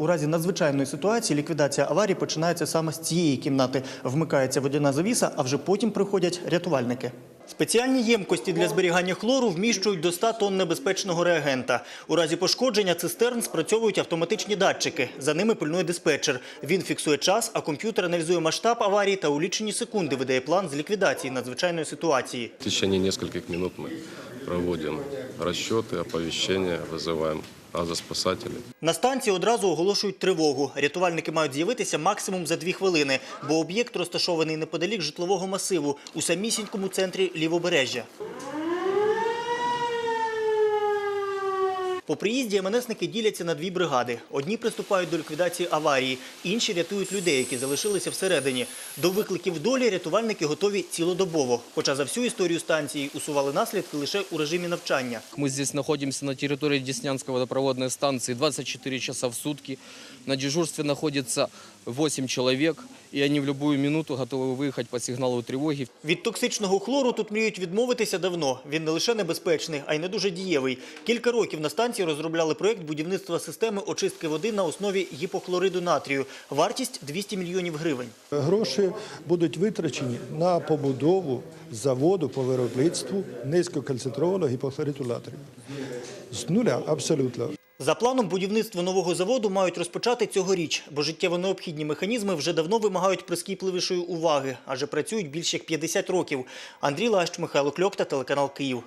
У разі надзвичайної ситуації ліквідація аварії починається саме з цієї кімнати. Вмикається водяна завіса, а вже потім приходять рятувальники. Спеціальні ємкості для зберігання хлору вміщують до 100 тонн небезпечного реагента. У разі пошкодження цистерн спрацьовують автоматичні датчики. За ними пильнує диспетчер. Він фіксує час, а комп'ютер аналізує масштаб аварії та у лічені секунди видає план з ліквідації надзвичайної ситуації. В течение нескольких минут мы проводим расчеты, оповещения, вызываем газоспасателей. На станції одразу оголошують тривогу. Рятувальники мають з'явитися максимум за дві хвилини, бо об'єкт розташований неподалік житлового масиву у самісінькому центрі лівобережжя. По приїзді МНСники діляться на дві бригади. Одні приступають до ліквідації аварії, інші рятують людей, які залишилися всередині. До викликів долі рятувальники готові цілодобово. Хоча за всю історію станції усували наслідки лише у режимі навчання. Мы здесь находимся на территории Деснянской водопроводной станции 24 часа в сутки. На дежурстве находится 8 человек, и они в любую минуту готовы выехать по сигналу тревоги. Від токсичного хлору тут мріють відмовитися давно. Він не лише небезпечний, а й не дуже дієвий. Кілька років на станції розробляли проєкт будівництва системи очистки води на основі гіпохлориду натрію. Вартість 200 мільйонів гривень. Гроші будуть витрачені на побудову заводу по виробництву низькоконцентрованого гіпохлориту натрію. З нуля абсолютно. За планом будівництво нового заводу мають розпочати цьогоріч, бо життєво необхідні механізми вже давно вимагають прискіпливішої уваги, адже працюють більше як 50 років. Андрій Лащ, Михайло Кльокта, телеканал Київ.